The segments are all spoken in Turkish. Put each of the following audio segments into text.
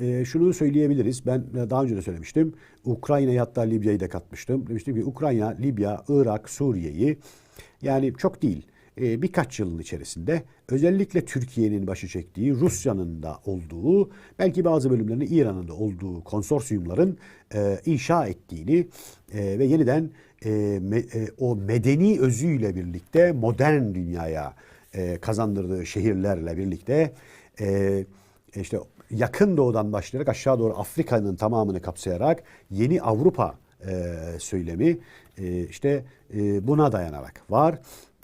e, şunu söyleyebiliriz. Ben daha önce de söylemiştim. Ukrayna'yı hatta Libya'yı da katmıştım. Demiştim ki Ukrayna, Libya, Irak, Suriye'yi yani çok değil e, birkaç yılın içerisinde özellikle Türkiye'nin başı çektiği, Rusya'nın da olduğu, belki bazı bölümlerinde İran'ın da olduğu konsorsiyumların e, inşa ettiğini e, ve yeniden e, me, e, o medeni özüyle birlikte modern dünyaya e, kazandırdığı şehirlerle birlikte e, işte yakın doğudan başlayarak aşağı doğru Afrika'nın tamamını kapsayarak yeni Avrupa e, söylemi e, işte e, buna dayanarak var.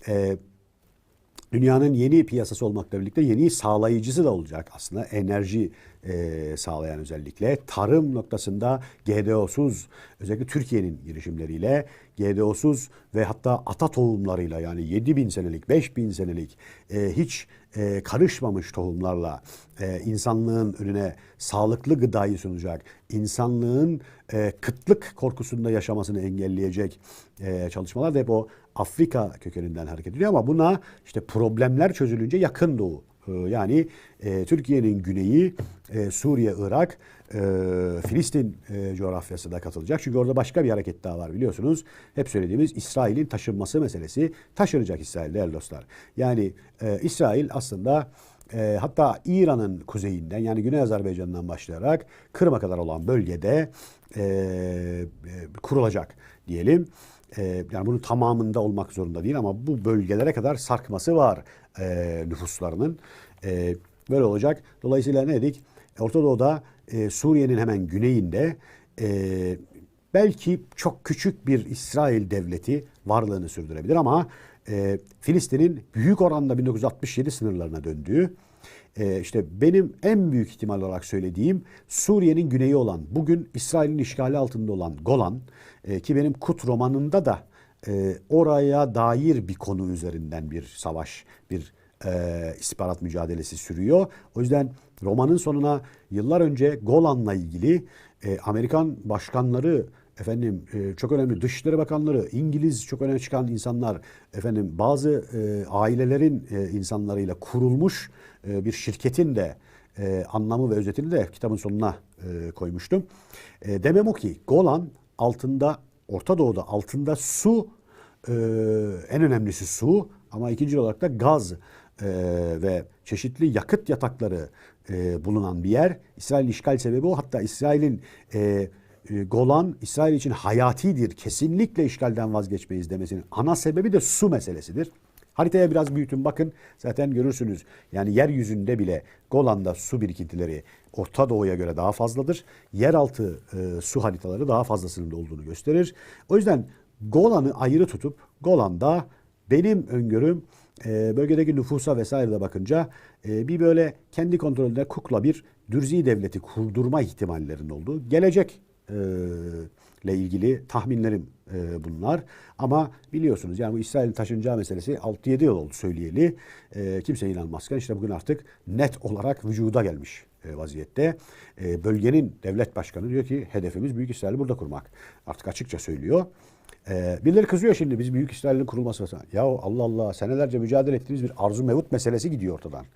E, dünyanın yeni piyasası olmakla birlikte yeni sağlayıcısı da olacak aslında enerji e, sağlayan özellikle. Tarım noktasında GDO'suz özellikle Türkiye'nin girişimleriyle GDO'suz ve hatta ata tohumlarıyla yani 7 bin senelik 5 bin senelik e, hiç e, karışmamış tohumlarla insanlığın önüne sağlıklı gıdayı sunacak, insanlığın kıtlık korkusunda yaşamasını engelleyecek çalışmalar da hep o Afrika kökeninden hareket ediyor. Ama buna işte problemler çözülünce yakın doğu yani Türkiye'nin güneyi, e, Suriye, Irak, e, Filistin e, coğrafyası da katılacak. Çünkü orada başka bir hareket daha var biliyorsunuz. Hep söylediğimiz İsrail'in taşınması meselesi. Taşınacak İsrail değerli dostlar. Yani e, İsrail aslında e, hatta İran'ın kuzeyinden yani Güney Azerbaycan'dan başlayarak Kırım'a kadar olan bölgede e, e, kurulacak diyelim. E, yani bunun tamamında olmak zorunda değil ama bu bölgelere kadar sarkması var e, nüfuslarının. E, böyle olacak. Dolayısıyla ne dedik? Orta Doğu'da e, Suriye'nin hemen güneyinde e, belki çok küçük bir İsrail devleti varlığını sürdürebilir ama e, Filistin'in büyük oranda 1967 sınırlarına döndüğü e, işte benim en büyük ihtimal olarak söylediğim Suriye'nin güneyi olan bugün İsrail'in işgali altında olan Golan e, ki benim Kut romanında da e, oraya dair bir konu üzerinden bir savaş, bir e, istihbarat mücadelesi sürüyor. O yüzden romanın sonuna yıllar önce Golan'la ilgili e, Amerikan başkanları efendim e, çok önemli Dışişleri Bakanları, İngiliz çok önemli çıkan insanlar, efendim bazı e, ailelerin e, insanlarıyla kurulmuş e, bir şirketin de e, anlamı ve özetini de kitabın sonuna e, koymuştum. E, demem o ki Golan altında Orta Doğu'da altında su e, en önemlisi su ama ikinci olarak da gaz e, ve çeşitli yakıt yatakları e, bulunan bir yer. İsrail işgal sebebi o. Hatta İsrail'in e, e, Golan İsrail için hayatidir. Kesinlikle işgalden vazgeçmeyiz demesinin ana sebebi de su meselesidir. Haritaya biraz büyütün bakın zaten görürsünüz. Yani yeryüzünde bile Golan'da su birikintileri Orta Doğu'ya göre daha fazladır. Yeraltı e, su haritaları daha fazlasının da olduğunu gösterir. O yüzden Golan'ı ayrı tutup Golan'da benim öngörüm e, bölgedeki nüfusa vesaire de bakınca e, bir böyle kendi kontrolünde kukla bir dürzi devleti kurdurma ihtimallerinin olduğu gelecek e, ile ilgili tahminlerim e, bunlar. Ama biliyorsunuz yani bu İsrail'in taşınacağı meselesi 6-7 yıl oldu söyleyeli. E, kimse inanmazken işte bugün artık net olarak vücuda gelmiş e, vaziyette. E, bölgenin devlet başkanı diyor ki hedefimiz Büyük İsrail'i burada kurmak. Artık açıkça söylüyor. E, birileri kızıyor şimdi biz Büyük İsrail'in kurulması falan. Ya Allah Allah senelerce mücadele ettiğimiz bir arzu mevut meselesi gidiyor ortadan.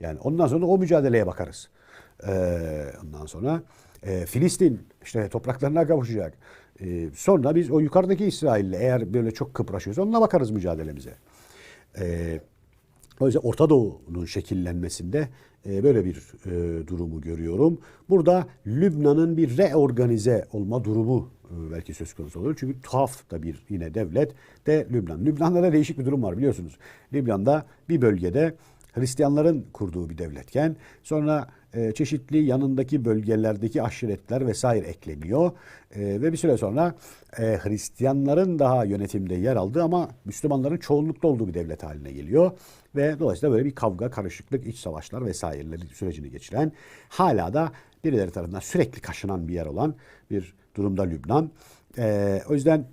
Yani ondan sonra o mücadeleye bakarız. E, ondan sonra e, Filistin işte topraklarına kavuşacak. E, sonra biz o yukarıdaki İsrail'le eğer böyle çok kıpraşıyorsa onunla bakarız mücadelemize. E, o yüzden Orta Doğu'nun şekillenmesinde e, böyle bir e, durumu görüyorum. Burada Lübnan'ın bir reorganize olma durumu belki söz konusu olur. Çünkü tuhaf da bir yine devlet de Lübnan. Lübnan'da da değişik bir durum var biliyorsunuz. Lübnan'da bir bölgede Hristiyanların kurduğu bir devletken sonra e, çeşitli yanındaki bölgelerdeki aşiretler vesaire ekleniyor e, ve bir süre sonra e, Hristiyanların daha yönetimde yer aldığı ama Müslümanların çoğunlukta olduğu bir devlet haline geliyor ve dolayısıyla böyle bir kavga, karışıklık, iç savaşlar vesaireleri sürecini geçiren hala da birileri tarafından sürekli kaşınan bir yer olan bir durumda Lübnan. E, o yüzden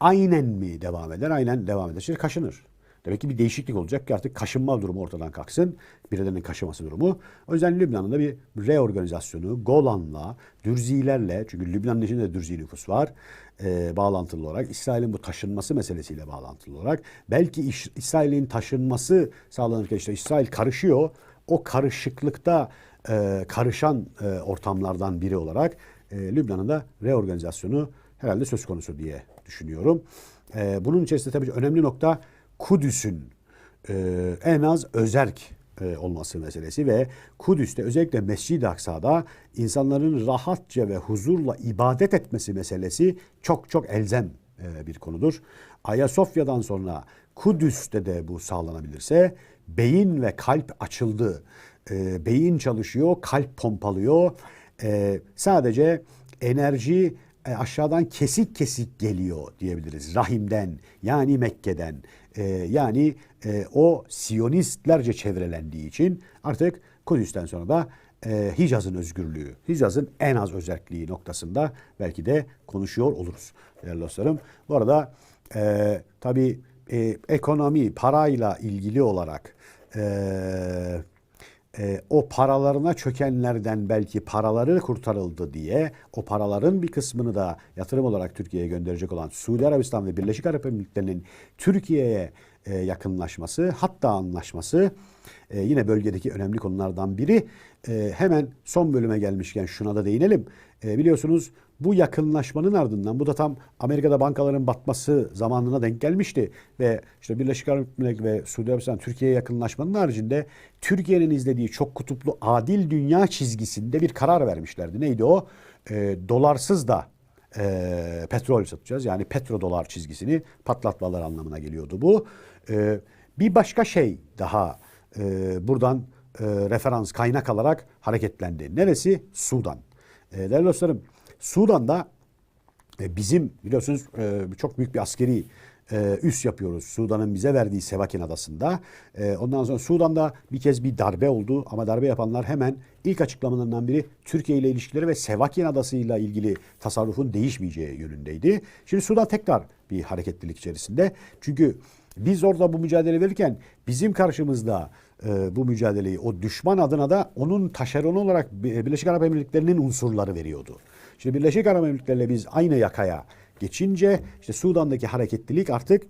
aynen mi devam eder? Aynen devam eder. Şimdi kaşınır. Demek ki bir değişiklik olacak ki artık kaşınma durumu ortadan kalksın. Birilerinin kaşıması durumu. O yüzden Lübnan'ın da bir reorganizasyonu Golan'la, Dürzilerle çünkü Lübnan'ın içinde de Dürzi nüfus var. E, bağlantılı olarak İsrail'in bu taşınması meselesiyle bağlantılı olarak belki İsrail'in taşınması sağlanırken işte İsrail karışıyor. o karışıklıkta e, karışan e, ortamlardan biri olarak e, Lübnan'ın da reorganizasyonu herhalde söz konusu diye düşünüyorum. E, bunun içerisinde tabii önemli nokta Kudüs'ün e, en az özerk e, olması meselesi ve Kudüs'te özellikle Mescid-i Aksa'da insanların rahatça ve huzurla ibadet etmesi meselesi çok çok elzem e, bir konudur. Ayasofya'dan sonra Kudüs'te de bu sağlanabilirse beyin ve kalp açıldı. E, beyin çalışıyor, kalp pompalıyor. E, sadece enerji e, aşağıdan kesik kesik geliyor diyebiliriz. Rahimden yani Mekke'den e, yani e, o Siyonistlerce çevrelendiği için artık Kudüs'ten sonra da e, Hicaz'ın özgürlüğü, Hicaz'ın en az özelliği noktasında belki de konuşuyor oluruz değerli dostlarım. Bu arada e, tabii e, ekonomi, parayla ilgili olarak e, e, o paralarına çökenlerden belki paraları kurtarıldı diye o paraların bir kısmını da yatırım olarak Türkiye'ye gönderecek olan Suudi Arabistan ve Birleşik Arap Emirlikleri'nin Türkiye'ye e, yakınlaşması hatta anlaşması e, yine bölgedeki önemli konulardan biri. E, hemen son bölüme gelmişken şuna da değinelim. E, biliyorsunuz bu yakınlaşmanın ardından bu da tam Amerika'da bankaların batması zamanına denk gelmişti ve işte Birleşik Arap Emirlikleri ve Suudi Arabistan Türkiye'ye yakınlaşmanın haricinde Türkiye'nin izlediği çok kutuplu adil dünya çizgisinde bir karar vermişlerdi. Neydi o? E, dolarsız da e, petrol satacağız. Yani petrodolar çizgisini patlatmalar anlamına geliyordu bu. E, bir başka şey daha e, buradan e, referans kaynak alarak hareketlendi. Neresi? Sudan. E, değerli dostlarım Sudan'da e, bizim biliyorsunuz e, çok büyük bir askeri e, üs yapıyoruz. Sudan'ın bize verdiği Sevakin Adası'nda. Ondan sonra Sudan'da bir kez bir darbe oldu ama darbe yapanlar hemen ilk açıklamalarından biri Türkiye ile ilişkileri ve Sevakin Adası ile ilgili tasarrufun değişmeyeceği yönündeydi. Şimdi Sudan tekrar bir hareketlilik içerisinde. Çünkü biz orada bu mücadele verirken bizim karşımızda bu mücadeleyi o düşman adına da onun taşeronu olarak Birleşik Arap Emirlikleri'nin unsurları veriyordu. Şimdi Birleşik Arap Emirlikleri'yle biz aynı yakaya geçince işte Sudan'daki hareketlilik artık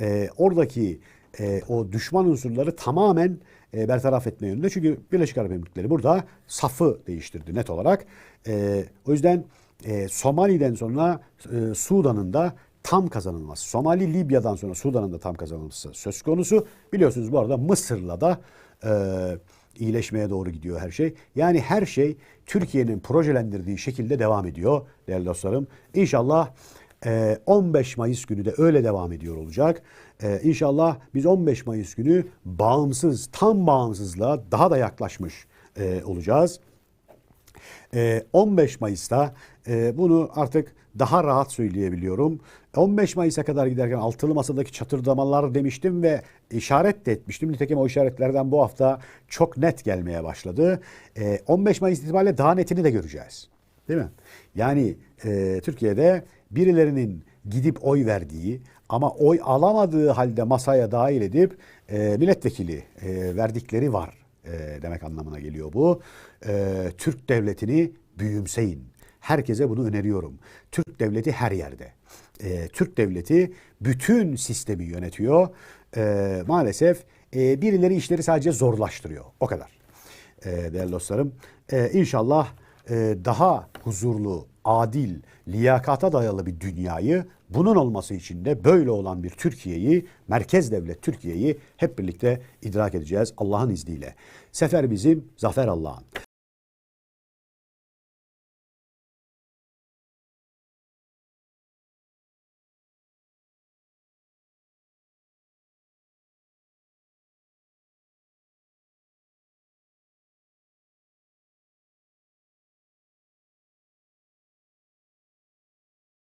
e, oradaki e, o düşman unsurları tamamen e, bertaraf etme yönünde. Çünkü Birleşik Arap Emirlikleri burada safı değiştirdi net olarak. E, o yüzden e, Somali'den sonra e, Sudan'ın da tam kazanılması. Somali Libya'dan sonra Sudan'ın da tam kazanılması söz konusu. Biliyorsunuz bu arada Mısır'la da e, iyileşmeye doğru gidiyor her şey. Yani her şey Türkiye'nin projelendirdiği şekilde devam ediyor değerli dostlarım. İnşallah 15 Mayıs günü de öyle devam ediyor olacak. İnşallah biz 15 Mayıs günü bağımsız, tam bağımsızlığa daha da yaklaşmış olacağız. 15 Mayıs'ta bunu artık daha rahat söyleyebiliyorum. 15 Mayıs'a kadar giderken altılı masadaki çatırdamalar demiştim ve işaret de etmiştim. Nitekim o işaretlerden bu hafta çok net gelmeye başladı. 15 Mayıs itibariyle daha netini de göreceğiz. Değil mi? Yani e, Türkiye'de birilerinin gidip oy verdiği ama oy alamadığı halde masaya dahil edip e, milletvekili e, verdikleri var e, demek anlamına geliyor bu. E, Türk devletini büyümseyin. Herkese bunu öneriyorum. Türk devleti her yerde. E, Türk devleti bütün sistemi yönetiyor. E, maalesef e, birileri işleri sadece zorlaştırıyor. O kadar. E, değerli dostlarım. E, inşallah e, daha huzurlu, adil, liyakata dayalı bir dünyayı bunun olması için de böyle olan bir Türkiye'yi, merkez devlet Türkiye'yi hep birlikte idrak edeceğiz Allah'ın izniyle. Sefer bizim, zafer Allah'ın.